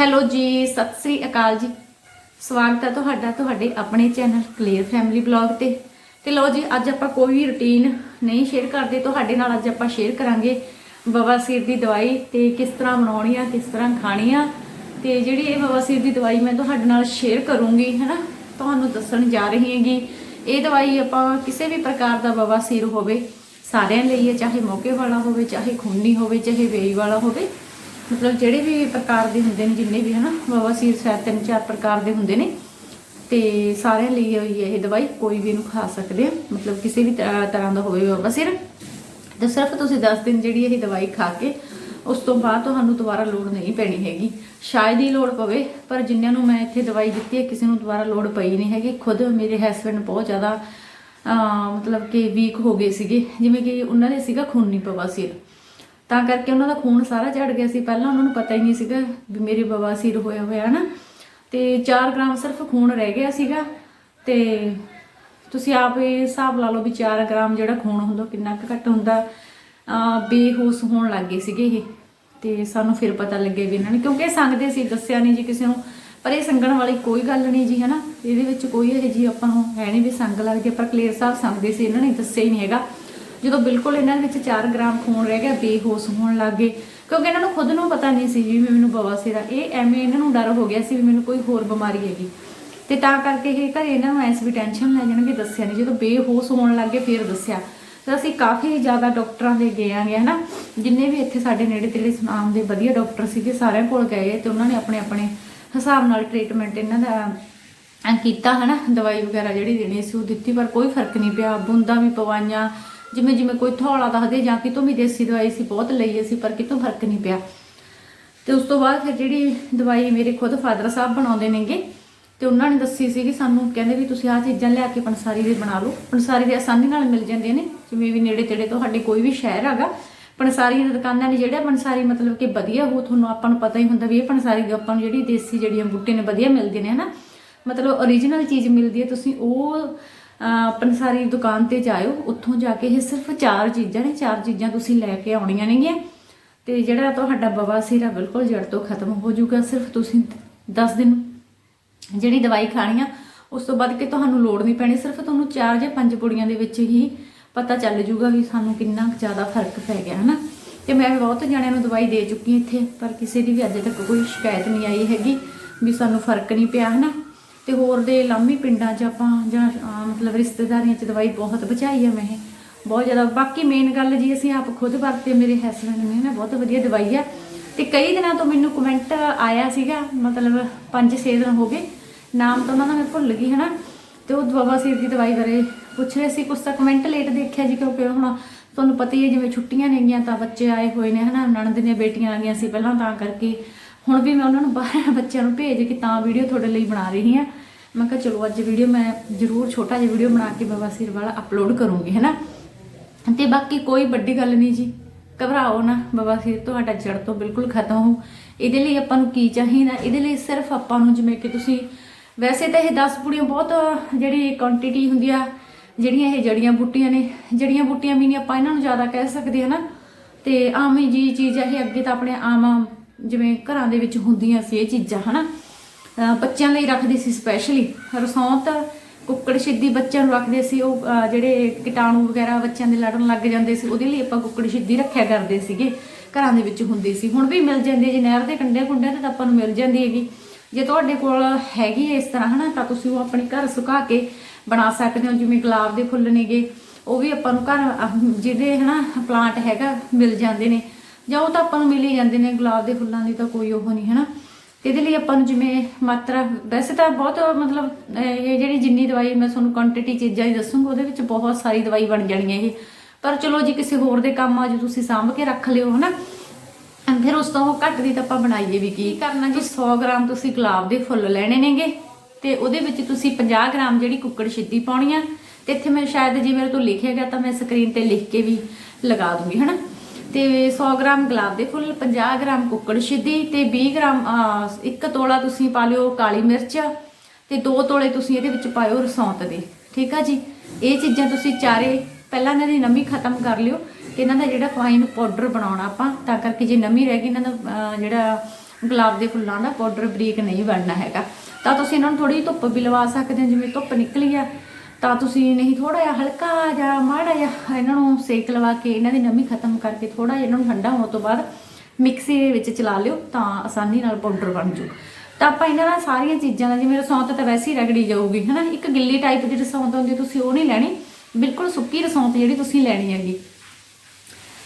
Hello ਜੀ, ਸਤਿ ਸ੍ਰੀ ਅਕਾਲ ਜੀ। ਸਵਾਗਤ ਹੈ ਤੁਹਾਡਾ ਤੁਹਾਡੇ ਆਪਣੇ ਚੈਨਲ ਕਲੀਅਰ ਫੈਮਿਲੀ ਬਲੌਗ ਤੇ। ਤੇ ਲਓ ਜੀ, ਅੱਜ ਆਪਾਂ ਕੋਈ ਵੀ ਰੁਟੀਨ ਨਹੀਂ ਸ਼ੇਅਰ ਕਰਦੇ, ਤੁਹਾਡੇ ਨਾਲ ਅੱਜ ਆਪਾਂ ਸ਼ੇਅਰ ਕਰਾਂਗੇ ਬਵਾਸੀਰ ਦੀ ਦਵਾਈ ਤੇ ਕਿਸ ਤਰ੍ਹਾਂ ਬਣਾਉਣੀ ਆ, ਕਿਸ ਤਰ੍ਹਾਂ ਖਾਣੀ ਆ। ਤੇ ਜਿਹੜੀ ਇਹ ਬਵਾਸੀਰ ਦੀ ਦਵਾਈ ਮੈਂ ਤੁਹਾਡੇ ਨਾਲ ਸ਼ੇਅਰ ਕਰੂੰਗੀ, ਹੈਨਾ? ਤੁਹਾਨੂੰ ਦੱਸਣ ਜਾ ਰਹੀ ਹੈਗੀ, ਇਹ ਦਵਾਈ ਆਪਾਂ ਕਿਸੇ ਵੀ ਪ੍ਰਕਾਰ ਦਾ ਬਵਾਸੀਰ ਹੋਵੇ, ਸਾਰਿਆਂ ਲਈ ਹੈ, ਚਾਹੇ ਮੌਕੇ ਵਾਲਾ ਹੋਵੇ, ਚਾਹੇ ਖੂਨੀ ਹੋਵੇ, ਚਾਹੇ ਵੇਈ ਵਾਲਾ ਹੋਵੇ ਮਤਲਬ ਜਿਹੜੇ ਵੀ ਪ੍ਰਕਾਰ ਦੇ ਹੁੰਦੇ ਨੇ, ਜਿੰਨੇ ਵੀ ਹਨਾ ਬਵਾਸੀਰ ਸ਼ਾਇਦ ਤਿੰਨ ਚਾਰ ਪ੍ਰਕਾਰ ਦੇ ਹੁੰਦੇ ਨੇ। ਤੇ ਸਾਰਿਆਂ ਲਈ ਹੋਈ ਹੈ ਇਹ ਦਵਾਈ, ਕੋਈ ਵੀ ਇਹਨੂੰ ਖਾ ਸਕਦੇ ਆ। ਮਤਲਬ ਕਿਸੇ ਵੀ ਤਰ੍ਹਾਂ ਤਰ੍ਹਾਂ ਦਾ ਹੋਵੇ ਬਵਾਸੀਰ ਤੇ ਸਿਰਫ ਤੁਸੀਂ 10 ਦਿਨ ਜਿਹੜੀ ਇਹ ਦਵਾਈ ਖਾ ਕੇ, ਉਸ ਤੋਂ ਬਾਅਦ ਤੁਹਾਨੂੰ ਦੁਬਾਰਾ ਲੋੜ ਨਹੀਂ ਪੈਣੀ ਹੈਗੀ। ਸ਼ਾਇਦ ਹੀ ਲੋੜ ਪਵੇ, ਪਰ ਜਿਨ੍ਹਾਂ ਨੂੰ ਮੈਂ ਇੱਥੇ ਦਵਾਈ ਦਿੱਤੀ ਹੈ, ਕਿਸੇ ਨੂੰ ਦੁਬਾਰਾ ਲੋੜ ਪਈ ਨਹੀਂ ਹੈਗੀ। ਖੁਦ ਮੇਰੇ ਹਸਬੰਡ ਬਹੁਤ ਜ਼ਿਆਦਾ ਮਤਲਬ ਕਿ ਵੀਕ ਹੋ ਗਏ ਸੀਗੇ। ਜਿਵੇਂ ਕਿ ਉਹਨਾਂ ਦੇ ਸੀਗਾ ਖੂਨੀ ਬਵਾਸੀਰ ਤਾਂ ਕਰਕੇ ਉਹਨਾਂ ਦਾ ਖੂਨ ਸਾਰਾ ਝੜ ਗਿਆ ਸੀ। ਪਹਿਲਾਂ ਉਹਨਾਂ ਨੂੰ ਪਤਾ ਹੀ ਨਹੀਂ ਸੀਗਾ ਵੀ ਮੇਰੇ ਬਵਾਸੀਰ ਹੋਇਆ ਹੋਇਆ ਨਾ। ਤੇ 4 ਗ੍ਰਾਮ ਸਿਰਫ ਖੂਨ ਰਹਿ ਗਿਆ ਸੀਗਾ। ਤੇ ਤੁਸੀਂ ਆਪ ਇਹ ਹਿਸਾਬ ਲਾ ਲਓ ਵੀ 4 ਗ੍ਰਾਮ ਜਿਹੜਾ ਖੂਨ ਹੁੰਦਾ ਉਹ ਕਿੰਨਾ ਕੁ ਘੱਟ ਹੁੰਦਾ। ਬੇਹੋਸ਼ ਹੋਣ ਲੱਗ ਗਏ ਸੀਗੇ ਇਹ। ਤੇ ਸਾਨੂੰ ਫਿਰ ਪਤਾ ਲੱਗੇ ਵੀ ਇਹਨਾਂ ਨੇ ਕਿਉਂਕਿ ਇਹ ਸੰਗਦੇ ਸੀ, ਦੱਸਿਆ ਨਹੀਂ ਜੀ ਕਿਸੇ ਨੂੰ। ਪਰ ਇਹ ਸੰਗਣ ਵਾਲੀ ਕੋਈ ਗੱਲ ਨਹੀਂ ਜੀ, ਹਨਾ। ਇਹਦੇ ਵਿੱਚ ਕੋਈ ਇਹ ਜੀ ਆਪਾਂ ਨੂੰ ਹੈ ਨਹੀਂ ਵੀ ਸੰਗ ਲੱਗਦੀ। ਪਰ ਕਲੀਅਰ ਸਾਹਿਬ ਸੰਗਦੇ ਸੀ, ਇਹਨਾਂ ਨੇ ਦੱਸਿਆ ਹੀ ਨਹੀਂ ਹੈਗਾ। ਜਦੋਂ ਬਿਲਕੁਲ ਇਹਨਾਂ ਦੇ ਵਿੱਚ 4 ਗ੍ਰਾਮ ਖੂਨ ਰਹਿ ਗਿਆ, ਬੇਹੋਸ਼ ਹੋਣ ਲੱਗ ਗਏ। ਕਿਉਂਕਿ ਇਹਨਾਂ ਨੂੰ ਖੁਦ ਨੂੰ ਪਤਾ ਨਹੀਂ ਸੀ ਜੀ ਵੀ ਮੈਨੂੰ ਬਵਾਸੀਰ ਆ ਇਹ ਐਵੇਂ ਇਹਨਾਂ ਨੂੰ ਡਰ ਹੋ ਗਿਆ ਸੀ ਵੀ ਮੈਨੂੰ ਕੋਈ ਹੋਰ ਬਿਮਾਰੀ ਹੈਗੀ। ਤੇ ਤਾਂ ਕਰਕੇ ਇਹ ਘਰੇ ਇਹਨਾਂ ਨੂੰ ਐਸ ਵੀ ਟੈਨਸ਼ਨ ਲੈ ਜਾਣਗੇ, ਦੱਸਿਆ ਨਹੀਂ। ਜਦੋਂ ਬੇਹੋਸ਼ ਹੋਣ ਲੱਗੇ ਫਿਰ ਦੱਸਿਆ। ਤਾਂ ਅਸੀਂ ਕਾਫੀ ਜ਼ਿਆਦਾ ਡਾਕਟਰਾਂ ਦੇ ਗਏ ਆਂਗੇ ਹਨਾ? ਜਿੰਨੇ ਵੀ ਇੱਥੇ ਸਾਡੇ ਨੇੜੇ ਤੇੜੇ ਸੁਨਾਮ ਦੇ ਵਧੀਆ ਡਾਕਟਰ ਸੀਗੇ, ਸਾਰਿਆਂ ਕੋਲ ਗਏ ਤੇ ਉਹਨਾਂ ਨੇ ਆਪਣੇ ਆਪਣੇ ਹਿਸਾਬ ਨਾਲ ਟ੍ਰੀਟਮੈਂਟ ਇਹਨਾਂ ਦਾ ਐਂ ਕੀਤਾ, ਹਨਾ? ਦਵਾਈ ਵਗੈਰਾ ਜਿਹੜੀ ਦੇਣੀ ਸੀ ਉਹ ਦਿੱਤੀ, ਪਰ ਕੋਈ ਫ਼ਰਕ ਨਹੀਂ ਪਿਆ। ਬੂੰਦਾਂ ਵੀ ਪਵਾਈਆਂ ਜਿਵੇਂ ਜਿਵੇਂ ਕੋਈ ਥੌਲਾ ਦੱਸਦੇ ਜਾਂ ਕਿਤੋਂ ਵੀ ਦੇਸੀ ਦਵਾਈ ਸੀ ਬਹੁਤ ਲਈ ਅਸੀਂ, ਪਰ ਕਿਤੋਂ ਫ਼ਰਕ ਨਹੀਂ ਪਿਆ। ਤੇ ਉਸ ਤੋਂ ਬਾਅਦ ਫਿਰ ਜਿਹੜੀ ਦਵਾਈ ਮੇਰੇ ਖੁਦ ਫਾਦਰ ਸਾਹਿਬ ਬਣਾਉਂਦੇ ਨੇਗੇ, ਤੇ ਉਹਨਾਂ ਨੇ ਦੱਸੀ ਸੀ ਕਿ ਸਾਨੂੰ ਕਹਿੰਦੇ ਵੀ ਤੁਸੀਂ ਆਹ ਚੀਜ਼ਾਂ ਲਿਆ ਕੇ ਪੰਸਾਰੀ ਦੇ ਬਣਾ ਲਓ। ਪੰਸਾਰੀ ਦੇ ਆਸਾਨੀ ਨਾਲ ਮਿਲ ਜਾਂਦੇ ਨੇ, ਜਿਵੇਂ ਵੀ ਨੇੜੇ ਤੇੜੇ ਤੁਹਾਡੇ ਕੋਈ ਵੀ ਸ਼ਹਿਰ ਹੈਗਾ ਪੰਸਾਰੀ ਦੀਆਂ ਦੁਕਾਨਾਂ ਨੇ ਜਿਹੜਾ ਪੰਸਾਰੀ ਮਤਲਬ ਕਿ ਵਧੀਆ ਹੋ ਤੁਹਾਨੂੰ ਆਪਾਂ ਨੂੰ ਪਤਾ ਹੀ ਹੁੰਦਾ ਵੀ ਇਹ ਪੰਸਾਰੀ ਦੀ ਆਪਾਂ ਨੂੰ ਜਿਹੜੀ ਦੇਸੀ ਜਿਹੜੀਆਂ ਬੂਟੇ ਨੇ ਵਧੀਆ ਮਿਲਦੇ ਨੇ, ਹਨਾ? ਮਤਲਬ origignal ਚੀਜ਼ ਮਿਲਦੀ ਹੈ, ਤੁਸੀਂ ਉਹ ਪੰਸਾਰੀ ਦੁਕਾਨ ਤੇ ਜਾਇਓ, ਉੱਥੋਂ ਜਾ ਕੇ ਇਹ ਸਿਰਫ ਚਾਰ ਚੀਜ਼ਾਂ ਨੇ, ਚਾਰ ਚੀਜ਼ਾਂ ਤੁਸੀਂ ਲੈ ਕੇ ਆਉਣੀਆਂ ਨੇਗੀਆਂ। ਤੇ ਜਿਹੜਾ ਤੁਹਾਡਾ ਬਵਾਸੀਰ ਆ ਬਿਲਕੁਲ ਜੜ ਤੋਂ ਖਤਮ ਹੋ ਜਾਊਗਾ, ਸਿਰਫ ਤੁਸੀਂ 10 ਦਿਨ ਜਿਹੜੀ ਦਵਾਈ ਖਾਣੀ ਆ, ਉਸ ਤੋਂ ਬਾਅਦ ਕਿ ਤੁਹਾਨੂੰ ਲੋੜ ਨਹੀਂ ਪੈਣੀ, ਸਿਰਫ ਤੁਹਾਨੂੰ ਚਾਰ ਜਾਂ ਪੰਜ ਪੁੜੀਆਂ ਦੇ ਵਿੱਚ ਹੀ ਪਤਾ ਚੱਲ ਜੂਗਾ ਵੀ ਸਾਨੂੰ ਕਿੰਨਾ ਕੁ ਜ਼ਿਆਦਾ ਫ਼ਰਕ ਪੈ ਗਿਆ, ਹਨਾ। ਤੇ ਮੈਂ ਬਹੁਤ ਜਣਿਆਂ ਨੂੰ ਦਵਾਈ ਦੇ ਚੁੱਕੀ ਹਾਂ ਇੱਥੇ, ਪਰ ਕਿਸੇ ਦੀ ਵੀ ਅਜੇ ਤੱਕ ਕੋਈ ਸ਼ਿਕਾਇਤ ਨਹੀਂ ਆਈ ਹੈਗੀ ਵੀ ਸਾਨੂੰ ਫ਼ਰਕ ਨਹੀਂ ਪਿਆ, ਹਨਾ। ਤੇ ਹੋਰ ਦੇ ਲਾਮੀ ਪਿੰਡਾਂ 'ਚ ਆਪਾਂ ਜਾਂ ਮਤਲਬ ਰਿਸ਼ਤੇਦਾਰੀਆਂ 'ਚ ਦਵਾਈ ਬਹੁਤ ਬਚਾਈ ਆ ਮੈਂ ਬਹੁਤ ਜ਼ਿਆਦਾ। ਬਾਕੀ ਮੇਨ ਗੱਲ ਜੀ ਅਸੀਂ ਆਪ ਖੁਦ ਵਰਤੇ, ਮੇਰੇ ਹਸਬੰਡ ਨੇ ਨਾ ਬਹੁਤ ਵਧੀਆ ਦਵਾਈ ਆ। ਤੇ ਕਈ ਦਿਨਾਂ ਤੋਂ ਮੈਨੂੰ ਕਮੈਂਟ ਆਇਆ ਸੀਗਾ, ਮਤਲਬ 5-6 ਦਿਨ ਹੋ ਗਏ। ਨਾਮ ਤਾਂ ਉਹਨਾਂ ਦਾ ਮੈਂ ਭੁੱਲ ਗਈ, ਹਨਾ। ਤੇ ਉਹ ਦਵਾ ਸਿਰ ਦੀ ਦਵਾਈ ਬਾਰੇ ਪੁੱਛ ਰਹੇ ਸੀ। ਕੁਛ ਤਾਂ ਕਮੈਂਟ ਲੇਟ ਦੇਖਿਆ ਜੀ, ਕਿਉਂਕਿ ਹੁਣ ਤੁਹਾਨੂੰ ਪਤਾ ਹੀ ਹੈ, ਜਿਵੇਂ ਛੁੱਟੀਆਂ ਨੇਗੀਆਂ ਤਾਂ ਬੱਚੇ ਆਏ ਹੋਏ ਨੇ, ਹਨਾ। ਨਣਦ ਦੀਆਂ ਬੇਟੀਆਂ ਆ ਗਈਆਂ ਸੀ ਪਹਿਲਾਂ ਤਾਂ ਕਰਕੇ। ਹੁਣ ਵੀ ਮੈਂ ਉਹਨਾਂ ਨੂੰ ਬਾਹਰ ਬੱਚਿਆਂ ਨੂੰ ਭੇਜ ਕੇ ਤਾਂ ਵੀਡੀਓ ਤੁਹਾਡੇ ਲਈ ਬਣਾ ਰਹੀ ਹਾਂ। ਮੈਂ ਕਿਹਾ ਚਲੋ ਅੱਜ ਵੀਡੀਓ ਮੈਂ ਜ਼ਰੂਰ ਛੋਟਾ ਜਿਹਾ ਵੀਡੀਓ ਬਣਾ ਕੇ ਬਾਬਾ ਬਵਾਸੀਰ ਵਾਲਾ ਅਪਲੋਡ ਕਰੂੰਗੀ, ਹੈਨਾ? ਤੇ ਬਾਕੀ ਕੋਈ ਵੱਡੀ ਗੱਲ ਨਹੀਂ ਜੀ, ਘਬਰਾਓ ਨਾ, ਬਾਬਾ ਬਵਾਸੀਰ ਤੁਹਾਡਾ ਜੜ ਤੋਂ ਬਿਲਕੁਲ ਖਤਮ ਹੋ। ਇਹਦੇ ਲਈ ਆਪਾਂ ਨੂੰ ਕੀ ਚਾਹੀਦਾ? ਇਹਦੇ ਲਈ ਸਿਰਫ ਆਪਾਂ ਨੂੰ ਜਿਵੇਂ ਕਿ ਤੁਸੀਂ ਵੈਸੇ ਤਾਂ ਇਹ 10 ਪੁੜੀਆਂ ਬਹੁਤ ਜਿਹੜੀ ਕੁਆਂਟੀਟੀ ਹੁੰਦੀ ਆ, ਜਿਹੜੀਆਂ ਇਹ ਜੜੀਆਂ ਬੂਟੀਆਂ ਨੇ, ਜੜੀਆਂ ਬੂਟੀਆਂ ਵੀ ਨਹੀਂ ਆਪਾਂ ਇਹਨਾਂ ਨੂੰ ਜ਼ਿਆਦਾ ਕਹਿ ਸਕਦੇ, ਹਨਾ? ਤੇ ਆਮ ਹੀ ਜੀ ਚੀਜ਼ ਆ, ਇਹ ਅੱਗੇ ਤਾਂ ਆਪਣੇ ਆਮ ਜਿਵੇਂ ਘਰਾਂ ਦੇ ਵਿੱਚ ਹੁੰਦੀਆਂ ਸੀ ਇਹ ਚੀਜ਼ਾਂ ਹਨਾ? ਅਹ ਬੱਚਿਆਂ ਲਈ ਰੱਖਦੇ ਸੀ ਸਪੈਸ਼ਲੀ ਰਸੌਂਤ ਕੁੱਕੜ ਛਿੱਦੀ ਬੱਚਿਆਂ ਨੂੰ ਰੱਖਦੇ ਸੀ ਉਹ ਜਿਹੜੇ ਕੀਟਾਣੂ ਵਗੈਰਾ ਬੱਚਿਆਂ ਦੇ ਲੜਨ ਲੱਗ ਜਾਂਦੇ ਸੀ ਉਹਦੇ ਲਈ ਆਪਾਂ ਕੁੱਕੜ ਛਿੱਦੀ ਰੱਖਿਆ ਕਰਦੇ ਸੀਗੇ ਘਰਾਂ ਦੇ ਵਿੱਚ ਹੁੰਦੀ ਸੀ। ਹੁਣ ਵੀ ਮਿਲ ਜਾਂਦੀ ਹੈ ਜੀ ਨਹਿਰ ਦੇ ਕੰਢੇ ਕੁੰਡਿਆਂ ਤੇ ਤਾਂ ਆਪਾਂ ਨੂੰ ਮਿਲ ਜਾਂਦੀ ਹੈਗੀ। ਜੇ ਤੁਹਾਡੇ ਕੋਲ ਹੈਗੀ ਹੈ ਇਸ ਤਰ੍ਹਾਂ ਹਨਾ ਤਾਂ ਤੁਸੀਂ ਉਹ ਆਪਣੇ ਘਰ ਸੁਕਾ ਕੇ ਬਣਾ ਸਕਦੇ ਹੋ ਜਿਵੇਂ ਗੁਲਾਬ ਦੇ ਫੁੱਲ ਨੇਗੇ ਉਹ ਵੀ ਆਪਾਂ ਨੂੰ ਘਰ ਅਹ, ਜਿਹਦੇ ਹਨਾ ਪਲਾਂਟ ਹੈਗਾ ਮਿਲ ਜਾਂਦੇ ਨੇ। ਜਾਂ ਉਹ ਤਾਂ ਆਪਾਂ ਨੂੰ ਮਿਲ ਹੀ ਜਾਂਦੇ ਨੇ, ਗੁਲਾਬ ਦੇ ਫੁੱਲਾਂ ਦੀ ਤਾਂ ਕੋਈ ਉਹ ਨਹੀਂ, ਹਨਾ? ਤੇ ਇਹਦੇ ਲਈ ਆਪਾਂ ਨੂੰ ਜਿਵੇਂ ਮਾਤਰਾ, ਵੈਸੇ ਤਾਂ ਬਹੁਤ ਮਤਲਬ ਇਹ ਜਿਹੜੀ ਜਿੰਨੀ ਦਵਾਈ ਮੈਂ ਤੁਹਾਨੂੰ ਕੁਆਂਟੀਟੀ ਚੀਜ਼ਾਂ ਹੀ ਦੱਸੂੰਗਾ, ਉਹਦੇ ਵਿੱਚ ਬਹੁਤ ਸਾਰੀ ਦਵਾਈ ਬਣ ਜਾਣੀ ਹੈ ਇਹ। ਪਰ ਚਲੋ ਜੀ ਕਿਸੇ ਹੋਰ ਦੇ ਕੰਮ ਆ ਜੇ ਤੁਸੀਂ ਸਾਂਭ ਕੇ ਰੱਖ ਲਿਓ, ਹਨਾ? ਫਿਰ ਉਸ ਤੋਂ ਘੱਟ ਦੀ ਤਾਂ ਆਪਾਂ ਬਣਾਈਏ ਵੀ ਕੀ ਕਰਨਾ, ਜੀ 100 ਗ੍ਰਾਮ ਤੁਸੀਂ ਗੁਲਾਬ ਦੇ ਫੁੱਲ ਲੈਣੇ ਨੇਗੇ, ਤੇ ਉਹਦੇ ਵਿੱਚ ਤੁਸੀਂ 50 ਗ੍ਰਾਮ ਜਿਹੜੀ ਕੁੱਕੜ ਛਿੱਦੀ ਪਾਉਣੀ ਆ, ਤੇ ਇੱਥੇ ਮੈਂ ਸ਼ਾਇਦ ਜੇ ਮੇਰੇ ਤੋਂ ਲਿਖਿਆ ਗਿਆ ਤਾਂ ਮੈਂ ਸਕਰੀਨ ਤੇ ਲਿਖ ਕੇ ਵੀ ਲਗਾ ਦੂੰਗੀ, ਹਨਾ? ਤੇ 100 ਗ੍ਰਾਮ ਗੁਲਾਬ ਦੇ ਫੁੱਲ 50 ਗ੍ਰਾਮ ਕੁੱਕੜ ਛਿੱਦੀ ਤੇ 20 ਗ੍ਰਾਮ ਇੱਕ ਤੋਲਾ ਤੁਸੀਂ ਪਾ ਲਿਓ ਕਾਲੀ ਮਿਰਚ ਤੇ ਦੋ ਤੋਲੇ ਤੁਸੀਂ ਇਹਦੇ ਵਿੱਚ ਪਾਇਓ ਰਸੌਂਤ ਦੇ, ਠੀਕ ਆ ਜੀ? ਇਹ ਚੀਜ਼ਾਂ ਤੁਸੀਂ ਚਾਰੇ, ਪਹਿਲਾਂ ਇਹਨਾਂ ਦੀ ਨਮੀ ਖਤਮ ਕਰ ਲਿਓ ਕਿ ਇਹਨਾਂ ਦਾ ਜਿਹੜਾ ਫਾਈਨ ਪਾਊਡਰ ਬਣਾਉਣਾ ਆਪਾਂ, ਤਾਂ ਕਰਕੇ ਜੇ ਨਮੀ ਰਹਿ ਗਈ ਇਹਨਾਂ ਦਾ ਜਿਹੜਾ ਗੁਲਾਬ ਦੇ ਫੁੱਲਾਂ ਦਾ ਪਾਊਡਰ ਬਰੀਕ ਨਹੀਂ ਬਣਨਾ ਹੈਗਾ। ਤਾਂ ਤੁਸੀਂ ਇਹਨਾਂ ਨੂੰ ਥੋੜੀ ਧੁੱਪ ਵੀ ਲਵਾ ਸਕਦੇ ਹੋ, ਜਿਵੇਂ ਧੁੱਪ ਨਿਕਲੀ ਆ ਤਾਂ ਤੁਸੀਂ ਨਹੀਂ ਥੋੜਾ ਜਿਹਾ ਹਲਕਾ ਜਿਹਾ, ਮਾੜਾ ਜਿਹਾ ਇਹਨਾਂ ਨੂੰ ਸੇਕ ਲਵਾ ਕੇ ਇਹਨਾਂ ਦੀ ਨਮੀ ਖਤਮ ਕਰਕੇ ਥੋੜਾ ਜਿਹਾ ਇਹਨਾਂ ਨੂੰ ਠੰਡਾ ਹੋਣ ਤੋਂ ਬਾਅਦ ਮਿਕਸੀ ਦੇ ਵਿੱਚ ਚਲਾ ਲਿਓ ਤਾਂ ਆਸਾਨੀ ਨਾਲ ਪਾਊਡਰ ਬਣ ਜੂ। ਤਾਂ ਆਪਾਂ ਇਹਨਾਂ ਨਾਲ ਸਾਰੀਆਂ ਚੀਜ਼ਾਂ ਦਾ, ਜਿਵੇਂ ਰਸੌਂਤ ਤਾਂ ਵੈਸੇ ਹੀ ਰਗੜੀ ਜਾਊਗੀ, ਹਨਾ? ਇੱਕ ਗਿੱਲੀ ਟਾਈਪ ਦੀ ਰਸੌਂਤ ਹੁੰਦੀ, ਤੁਸੀਂ ਉਹ ਨਹੀਂ ਲੈਣੀ। ਬਿਲਕੁਲ ਸੁੱਕੀ ਰਸੌਂਤ ਜਿਹੜੀ ਤੁਸੀਂ ਲੈਣੀ ਹੈਗੀ।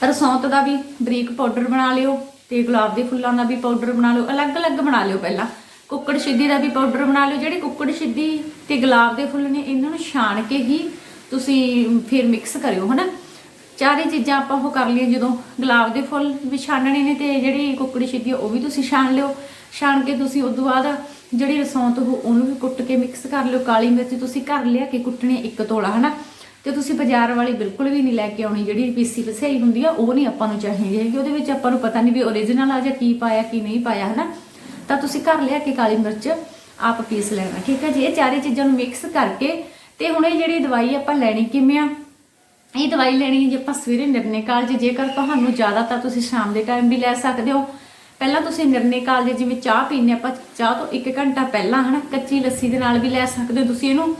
ਰਸੌਂਤ ਦਾ ਵੀ ਬਰੀਕ ਪਾਊਡਰ ਬਣਾ ਲਿਓ ਤੇ ਗੁਲਾਬ ਦੇ ਫੁੱਲਾਂ ਦਾ ਵੀ ਪਾਊਡਰ ਬਣਾ ਲਿਓ, ਅਲੱਗ-ਅਲੱਗ ਬਣਾ ਲਿਓ ਪਹਿਲਾਂ। ਕੁੱਕੜ ਛਿੱਦੀ ਦਾ ਵੀ ਪਾਊਡਰ ਬਣਾ ਲਿਓ, ਜਿਹੜੇ ਕੁੱਕੜ ਛਿੱਦੀ ਤੇ ਗੁਲਾਬ ਦੇ ਫੁੱਲ ਨੇ, ਇਹਨਾਂ ਨੂੰ ਛਾਣ ਕੇ ਹੀ ਤੁਸੀਂ ਫਿਰ ਮਿਕਸ ਕਰਿਓ, ਹਨਾ? ਚਾਰੇ ਚੀਜ਼ਾਂ ਆਪਾਂ ਉਹ ਕਰ ਲਈਆਂ, ਜਦੋਂ ਗੁਲਾਬ ਦੇ ਫੁੱਲ ਵੀ ਛਾਣਨੇ ਨੇ ਤੇ ਜਿਹੜੀ ਕੁੱਕੜੀ ਛਿੱਦੀ ਆ, ਉਹ ਵੀ ਤੁਸੀਂ ਛਾਣ ਲਿਓ। ਛਾਣ ਕੇ ਤੁਸੀਂ ਉਸ ਤੋਂ ਬਾਅਦ ਜਿਹੜੀ ਰਸੌਂਤ ਉਹ, ਉਹਨੂੰ ਵੀ ਕੁੱਟ ਕੇ ਮਿਕਸ ਕਰ ਲਿਓ। ਕਾਲੀ ਮਿਰਚ ਤੁਸੀਂ ਘਰ ਲਿਆ ਕੇ ਕੁੱਟਣੀ ਇੱਕ ਤੋਲਾ, ਹਨਾ? ਤੇ ਤੁਸੀਂ ਬਾਜ਼ਾਰ ਵਾਲੀ ਬਿਲਕੁਲ ਵੀ ਨਹੀਂ ਲੈ ਕੇ ਆਉਣੀ, ਜਿਹੜੀ ਪੀਸੀ ਪਸਈ ਹੁੰਦੀ ਆ, ਉਹ ਨਹੀਂ ਆਪਾਂ ਨੂੰ ਚਾਹੀਦੀ ਹੈਗੀ। ਉਹਦੇ ਵਿੱਚ ਆਪਾਂ ਨੂੰ ਪਤਾ ਨਹੀਂ ਵੀ ਓਰੀਜਨਲ ਆ ਜਾਂ ਕੀ ਪਾਇਆ, ਕੀ ਨਹੀਂ ਪਾਇਆ, ਹਨਾ? ਤਾਂ ਤੁਸੀਂ ਘਰ ਲਿਆ ਕੇ ਕਾਲੀ ਮਿਰਚ ਆਪ ਪੀਸ ਲੈਣਾ, ਠੀਕ ਹੈ ਜੀ? ਇਹ ਚਾਰੇ ਚੀਜ਼ਾਂ ਨੂੰ ਮਿਕਸ ਕਰਕੇ ਤੇ ਹੁਣ ਇਹ ਜਿਹੜੀ ਦਵਾਈ ਆਪਾਂ ਲੈਣੀ ਕਿਵੇਂ ਆ? ਇਹ ਦਵਾਈ ਲੈਣੀ ਜੇ ਆਪਾਂ ਸਵੇਰੇ ਨਿਰਣੇ ਕਾਲਜ ਜੇਕਰ ਤੁਹਾਨੂੰ ਜ਼ਿਆਦਾ ਤਾਂ ਤੁਸੀਂ ਸ਼ਾਮ ਦੇ ਟਾਈਮ ਵੀ ਲੈ ਸਕਦੇ ਹੋ। ਪਹਿਲਾਂ ਤੁਸੀਂ ਨਿਰਣੇ ਕਾਲਜ ਜਿਵੇਂ ਚਾਹ ਪੀਂਦੇ ਆਪਾਂ, ਚਾਹ ਤੋਂ 1 ਘੰਟਾ ਪਹਿਲਾਂ ਹਨਾ ਕੱਚੀ ਲੱਸੀ ਦੇ ਨਾਲ ਵੀ ਲੈ ਸਕਦੇ ਹੋ ਤੁਸੀਂ ਇਹਨੂੰ।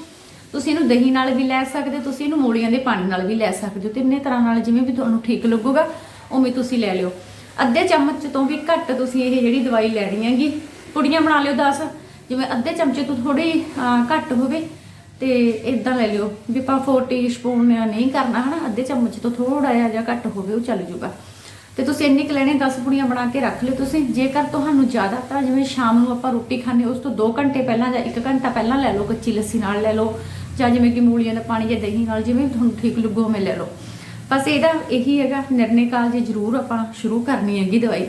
ਤੁਸੀਂ ਇਹਨੂੰ ਦਹੀਂ ਨਾਲ ਵੀ ਲੈ ਸਕਦੇ ਹੋ, ਤੁਸੀਂ ਇਹਨੂੰ ਮੂਲੀਆਂ ਦੇ ਪਾਣੀ ਨਾਲ ਵੀ ਲੈ ਸਕਦੇ ਹੋ। ਤਿੰਨੇ ਤਰ੍ਹਾਂ ਨਾਲ ਜਿਵੇਂ ਵੀ ਤੁਹਾਨੂੰ ਠੀਕ ਲੱਗੂਗਾ, ਉਵੇਂ ਤੁਸੀਂ ਲੈ ਲਿਓ। ਅੱਧੇ ਚਮਚ ਤੋਂ ਵੀ ਘੱਟ ਤੁਸੀਂ ਇਹ ਜਿਹੜੀ ਦਵਾਈ ਲੈਣੀ ਹੈਗੀ, ਪੁੜੀਆਂ ਬਣਾ ਲਿਓ 10 ਜਿਵੇਂ ਅੱਧੇ ਚਮਚੇ ਤੋਂ ਥੋੜੀ ਘੱਟ ਹੋਵੇ, ਤੇ ਇਦਾਂ ਲੈ ਲਿਓ, ਵੀ ਆਪਾਂ 4 ਟੀਸਪੂਨ ਨਹੀਂ ਕਰਨਾ ਹਨਾ, ਅੱਧੇ ਚਮਚ ਤੋਂ ਥੋੜਾ ਜਿਹਾ ਜਾਂ ਘੱਟ ਹੋਵੇ, ਉਹ ਚੱਲ ਜੂਗਾ। ਤੇ ਤੁਸੀਂ ਇੰਨੀ ਕੁ ਲੈਣੇ 10 ਪੁੜੀਆਂ ਬਣਾ ਕੇ ਰੱਖ ਲਿਓ ਤੁਸੀਂ, ਜੇਕਰ ਤੁਹਾਨੂੰ ਜ਼ਿਆਦਾ ਤਾਂ ਜਿਵੇਂ ਸ਼ਾਮ ਨੂੰ ਆਪਾਂ ਰੋਟੀ ਖਾਣੇ ਉਸ ਤੋਂ 2 ਘੰਟੇ ਪਹਿਲਾਂ ਜਾਂ 1 ਘੰਟਾ ਪਹਿਲਾਂ ਲੈ ਲਓ, ਕੱਚੀ ਲੱਸੀ ਨਾਲ ਲੈ ਲਓ, ਜਾਂ ਜਿਵੇਂ ਕਿ ਮੂਲੀਆਂ ਦਾ ਪਾਣੀ ਜਾਂ ਦਹੀਂ ਨਾਲ, ਜਿਵੇਂ ਵੀ ਤੁਹਾਨੂੰ ਠੀਕ ਲੱਗੂ, ਉਵੇਂ ਲੈ ਲਓ। ਬਸ ਇਹਦਾ ਇਹੀ ਹੈਗਾ, ਨਿਰਣੇ ਕਾਲ ਜੇ ਜ਼ਰੂਰ ਆਪਾਂ ਸ਼ੁਰੂ ਕਰਨੀ ਹੈਗੀ ਦਵਾਈ।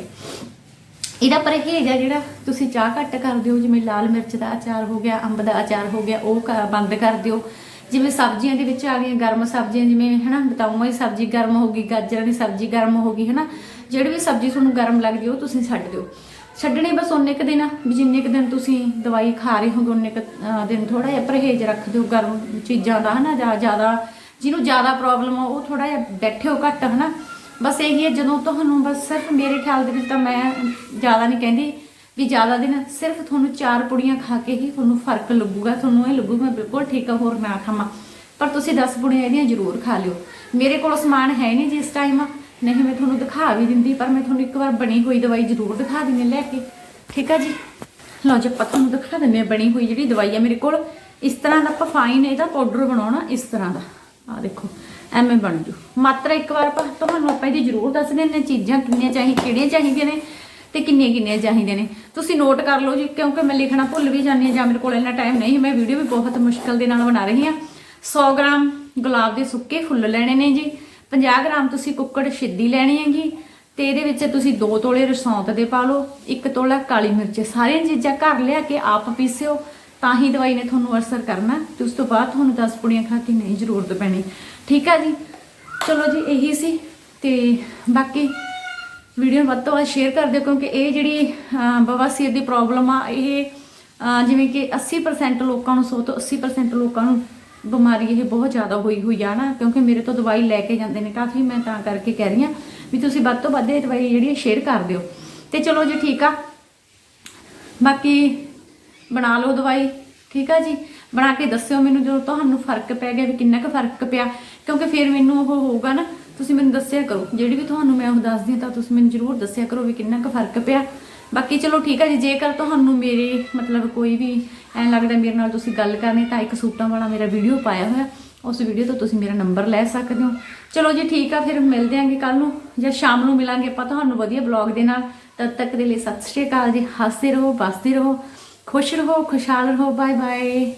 ਇਹਦਾ ਪਰਹੇਜ ਆ ਜਿਹੜਾ ਤੁਸੀਂ ਚਾਹ ਘੱਟ ਕਰ ਦਿਓ, ਜਿਵੇਂ ਲਾਲ ਮਿਰਚ ਦਾ ਅਚਾਰ ਹੋ ਗਿਆ, ਅੰਬ ਦਾ ਅਚਾਰ ਹੋ ਗਿਆ, ਉਹ ਕ- ਬੰਦ ਕਰ ਦਿਓ। ਜਿਵੇਂ ਸਬਜ਼ੀਆਂ ਦੇ ਵਿੱਚ ਆ ਗਈਆਂ ਗਰਮ ਸਬਜ਼ੀਆਂ, ਜਿਵੇਂ ਹਨਾ, ਬਤਾਊਆਂ ਦੀ ਸਬਜ਼ੀ ਗਰਮ ਹੋ ਗਈ, ਗਾਜਰਾਂ ਦੀ ਸਬਜ਼ੀ ਗਰਮ ਹੋ ਗਈ, ਹਨਾ। ਜਿਹੜੀ ਵੀ ਸਬਜ਼ੀ ਤੁਹਾਨੂੰ ਗਰਮ ਲੱਗਦੀ, ਉਹ ਤੁਸੀਂ ਛੱਡ ਦਿਓ। ਛੱਡਣੇ ਬਸ ਉਹਨੇ ਕੁ ਦਿਨ ਵੀ ਜਿੰਨੇ ਕੁ ਦਿਨ ਤੁਸੀਂ ਦਵਾਈ ਖਾ ਰਹੇ ਹੋਗੇ ਉਹਨੇ ਕੁ ਦਿਨ ਥੋੜਾ ਜਿਹਾ ਪਰਹੇਜ ਰੱਖ ਦਿਓ ਗਰਮ ਚੀਜ਼ਾਂ ਦਾ, ਹਨਾ, ਜਾਂ ਜ਼ਿਆਦਾ ਜਿਹਨੂੰ ਜ਼ਿਆਦਾ ਪ੍ਰੋਬਲਮ ਆ, ਉਹ ਥੋੜਾ ਜਿਹਾ ਬੈਠਿਓ ਹੋ ਘੱਟ, ਹਨਾ? ਬਸ ਇਹੀ ਹੈ, ਜਦੋਂ ਤੁਹਾਨੂੰ ਬਸ ਸਿਰਫ ਮੇਰੇ ਖਿਆਲ ਦੇ ਵਿੱਚ ਤਾਂ ਮੈਂ ਜ਼ਿਆਦਾ ਨਹੀਂ ਕਹਿੰਦੀ ਵੀ ਜ਼ਿਆਦਾ ਦਿਨ, ਸਿਰਫ ਤੁਹਾਨੂੰ ਚਾਰ ਪੁੜੀਆਂ ਖਾ ਕੇ ਹੀ ਤੁਹਾਨੂੰ ਫ਼ਰਕ ਲੱਗੂਗਾ, ਤੁਹਾਨੂੰ ਇਹ ਲੱਗੂਗਾ ਮੈਂ ਬਿਲਕੁਲ ਠੀਕ ਆ, ਹੋਰ ਨਾ ਖਾਵਾਂ ਪਰ ਤੁਸੀਂ 10 ਪੁੜੀਆਂ ਇਹਦੀਆਂ ਜ਼ਰੂਰ ਖਾ ਲਿਓ। ਮੇਰੇ ਕੋਲ ਸਮਾਨ ਹੈ ਨਹੀਂ ਜੀ ਇਸ ਟਾਈਮ ਨਹੀਂ, ਮੈਂ ਤੁਹਾਨੂੰ ਦਿਖਾ ਵੀ ਦਿੰਦੀ, ਪਰ ਮੈਂ ਤੁਹਾਨੂੰ ਇੱਕ ਵਾਰ ਬਣੀ ਹੋਈ ਦਵਾਈ ਜ਼ਰੂਰ ਦਿਖਾ ਦਿੰਦੀ ਹਾਂ ਲੈ ਕੇ। ਠੀਕ ਆ ਜੀ? ਲਓ ਜੀ, ਆਪਾਂ ਤੁਹਾਨੂੰ ਦਿਖਾ ਦਿੰਦੇ ਹਾਂ ਬਣੀ ਹੋਈ ਜਿਹੜੀ ਦਵਾਈ ਆ ਮੇਰੇ ਕੋਲ। ਇਸ ਤਰ੍ਹਾਂ ਦਾ ਆਪਾਂ ਫਾਈਨ ਇਹਦਾ ਪਾਊਡਰ ਬਣਾਉਣਾ, ਇਸ ਤਰ੍ਹਾਂ ਦਾ। ਆ ਦੇਖੋ, ਐਵੇਂ ਬਣ ਜੂ। ਮਾਤਰਾ ਇੱਕ ਵਾਰ ਆਪਾਂ ਤੁਹਾਨੂੰ ਆਪਾਂ ਇਹਦੀ ਜ਼ਰੂਰ ਦੱਸ ਦਿੰਦੇ ਨੇ ਚੀਜ਼ਾਂ ਕਿੰਨੀਆਂ ਚਾਹੀ ਕਿਹੜੀਆਂ ਚਾਹੀਦੀਆਂ ਨੇ ਤੇ ਕਿੰਨੀਆਂ ਕਿੰਨੀਆਂ ਚਾਹੀਦੀਆਂ ਨੇ। ਤੁਸੀਂ ਨੋਟ ਕਰ ਲਓ ਜੀ, ਕਿਉਂਕਿ ਮੈਂ ਲਿਖਣਾ ਭੁੱਲ ਵੀ ਜਾਂਦੀ ਹਾਂ ਜਾਂ ਮੇਰੇ ਕੋਲ ਇੰਨਾ ਟਾਈਮ ਨਹੀਂ, ਮੈਂ ਵੀਡੀਓ ਵੀ ਬਹੁਤ ਮੁਸ਼ਕਲ ਦੇ ਨਾਲ ਬਣਾ ਰਹੀ ਹਾਂ। 100 ਗ੍ਰਾਮ ਗੁਲਾਬ ਦੇ ਸੁੱਕੇ ਫੁੱਲ ਲੈਣੇ ਨੇ ਜੀ। 50 ਗ੍ਰਾਮ ਤੁਸੀਂ ਕੁੱਕੜ ਛਿੱਦੀ ਲੈਣੀ ਹੈਗੀ ਤੇ ਇਹਦੇ ਵਿੱਚ ਤੁਸੀਂ 2 ਤੋਲੇ ਰਸੌਂਤ ਦੇ ਪਾ ਲਓ 1 ਤੋਲਾ ਕਾਲੀ ਮਿਰਚ, ਸਾਰੀਆਂ ਚੀਜ਼ਾਂ ਘਰ ਲਿਆ ਕੇ ਆਪ ਪੀਸਿਓ। ਤਾਂ ਹੀ ਦਵਾਈ ਨੇ ਤੁਹਾਨੂੰ ਅਸਰ ਕਰਨਾ ਤੇ ਉਸ ਤੋਂ ਬਾਅਦ ਤੁਹਾਨੂੰ 10 ਪੁੜੀਆਂ ਖਾ ਕੇ ਨਹੀਂ ਜ਼ਰੂਰਤ ਪੈਣੀ। ਠੀਕ ਆ ਜੀ? ਚਲੋ ਜੀ, ਇਹੀ ਸੀ ਤੇ ਬਾਕੀ ਵੀਡੀਓ ਨੂੰ ਵੱਧ ਤੋਂ ਵੱਧ ਸ਼ੇਅਰ ਕਰ ਦਿਓ ਕਿਉਂਕਿ ਇਹ ਜਿਹੜੀ ਬਵਾਸੀਰ ਦੀ ਪ੍ਰੋਬਲਮ ਆ, ਇਹ ਜਿਵੇਂ ਕਿ 80% ਲੋਕਾਂ ਨੂੰ 100 ਤੋਂ 80% ਲੋਕਾਂ ਨੂੰ ਬਿਮਾਰੀ ਇਹ ਬਹੁਤ ਜ਼ਿਆਦਾ ਹੋਈ ਹੋਈ ਆ ਨਾ, ਕਿਉਂਕਿ ਮੇਰੇ ਤੋਂ ਦਵਾਈ ਲੈ ਕੇ ਜਾਂਦੇ ਨੇ ਕਾਫੀ, ਮੈਂ ਤਾਂ ਕਰਕੇ ਕਹਿ ਰਹੀ ਹਾਂ ਵੀ ਤੁਸੀਂ ਵੱਧ ਤੋਂ ਵੱਧ ਇਹ ਦਵਾਈ ਜਿਹੜੀ ਸ਼ੇਅਰ ਕਰ ਦਿਓ। ਤੇ ਚਲੋ ਜੀ, ਠੀਕ ਆ। ਬਾਕੀ ਬਣਾ ਲਓ ਦਵਾਈ, ਠੀਕ ਆ ਜੀ? ਬਣਾ ਕੇ ਦੱਸਿਓ ਮੈਨੂੰ ਜਦੋਂ ਤੁਹਾਨੂੰ ਫ਼ਰਕ ਪੈ ਗਿਆ ਵੀ ਕਿੰਨਾ ਕੁ ਫ਼ਰਕ ਪਿਆ। ਕਿਉਂਕਿ ਫਿਰ ਮੈਨੂੰ ਉਹ ਹੋਊਗਾ ਨਾ, ਤੁਸੀਂ ਮੈਨੂੰ ਦੱਸਿਆ ਕਰੋ। ਜਿਹੜੀ ਵੀ ਤੁਹਾਨੂੰ ਮੈਂ ਉਹ ਦੱਸਦੀ ਹਾਂ ਤਾਂ ਤੁਸੀਂ ਮੈਨੂੰ ਜ਼ਰੂਰ ਦੱਸਿਆ ਕਰੋ ਵੀ ਕਿੰਨਾ ਕੁ ਫ਼ਰਕ ਪਿਆ। ਬਾਕੀ ਚਲੋ ਠੀਕ ਆ ਜੀ, ਜੇਕਰ ਤੁਹਾਨੂੰ ਮੇਰੇ ਮਤਲਬ ਕੋਈ ਵੀ ਐਂ ਲੱਗਦਾ ਮੇਰੇ ਨਾਲ ਤੁਸੀਂ ਗੱਲ ਕਰਨੀ ਤਾਂ ਇੱਕ ਸੂਟਾਂ ਵਾਲਾ ਮੇਰਾ ਵੀਡੀਓ ਪਾਇਆ ਹੋਇਆ। ਉਸ ਵੀਡੀਓ ਤੋਂ ਤੁਸੀਂ ਮੇਰਾ ਨੰਬਰ ਲੈ ਸਕਦੇ ਹੋ। ਚਲੋ ਜੀ ਠੀਕ ਆ, ਫਿਰ ਮਿਲਦੇ ਆਂਗੇ ਕੱਲ ਨੂੰ ਜਾਂ ਸ਼ਾਮ ਨੂੰ ਮਿਲਾਂਗੇ ਆਪਾਂ ਤੁਹਾਨੂੰ ਵਧੀਆ ਬਲੌਗ ਦੇ ਨਾਲ। ਤਦ ਤੱਕ ਦੇ ਲਈ ਸਤਿ ਸ਼੍ਰੀ ਅਕਾਲ ਜੀ, ਹੱਸਦੇ ਰਹੋ ਬਸਦੇ ਰਹੋ। ਖੁਸ਼ ਰਹੋ ਖੁਸ਼ਹਾਲ ਰਹੋ ਬਾਏ ਬਾਏ